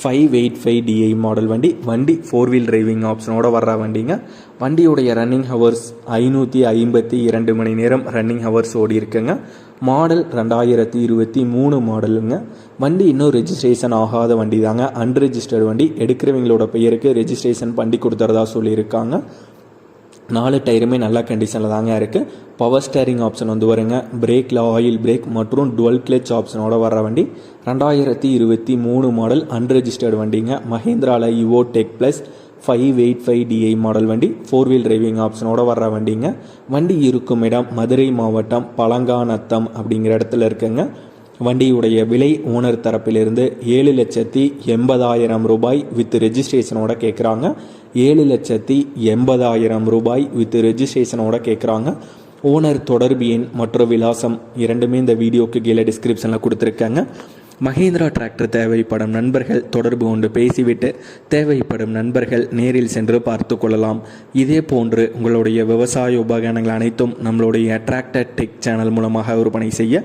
Five eight five DI model வண்டி வண்டி four wheel driving ஆப்ஷனோட வர்ற வண்டிங்க. வண்டியுடைய ரன்னிங் ஹவர்ஸ் ஐநூற்றி ஐம்பத்தி இரண்டு மணி நேரம் ரன்னிங் ஹவர்ஸ் ஓடி இருக்குங்க. மாடல் ரெண்டாயிரத்தி இருபத்தி மூணு மாடலுங்க வண்டி இன்னும் ரெஜிஸ்ட்ரேஷன் ஆகாத வண்டி தாங்க அன்ரெஜிஸ்டர்டு வண்டி எடுக்கிறவங்களோட பெயருக்கு ரெஜிஸ்ட்ரேஷன் பண்ணி கொடுத்துறதா சொல்லியிருக்காங்க. நாலு டயருமே நல்ல கண்டிஷனில் தாங்க இருக்குது பவர் ஸ்டேரிங் ஆப்ஷன் வந்து வருங்க. பிரேக்கில் ஆயில் பிரேக் மற்றும் டுவெல் கிளச் ஆப்ஷனோட வர வண்டி. ரெண்டாயிரத்தி இருபத்தி மூணு மாடல் அன்ரெஜிஸ்டர்டு வண்டிங்க. மஹேந்திராவில் Yuvo tech plus five eight five DI model வண்டி. ஃபோர் வீல் டிரைவிங் ஆப்ஷனோட வர்ற வண்டிங்க. வண்டி இருக்கும் இடம் மதுரை மாவட்டம் பழங்காநத்தம் அப்படிங்கிற இடத்துல இருக்குங்க. வண்டியுடைய விலை ஓனர் தரப்பிலிருந்து ஏழு லட்சத்தி எண்பதாயிரம் ரூபாய் வித் ரெஜிஸ்ட்ரேஷனோட கேட்குறாங்க ஏழு லட்சத்தி எண்பதாயிரம் ரூபாய் வித் ரெஜிஸ்ட்ரேஷனோட கேட்குறாங்க ஓனர் தொடர்பு எண் மற்றும் விலாசம் இரண்டுமே இந்த வீடியோக்கு கீழே டிஸ்கிரிப்ஷனில் கொடுத்துருக்காங்க. மஹேந்திரா டிராக்டர் தேவைப்படும் நண்பர்கள் தொடர்பு கொண்டு பேசிவிட்டு தேவைப்படும் நண்பர்கள் நேரில் சென்று பார்த்து கொள்ளலாம். இதே போன்று உங்களுடைய விவசாய உபகரணங்கள் அனைத்தும் நம்மளுடைய டிராக்டர் டெக் சேனல் மூலமாக விற்பனை செய்ய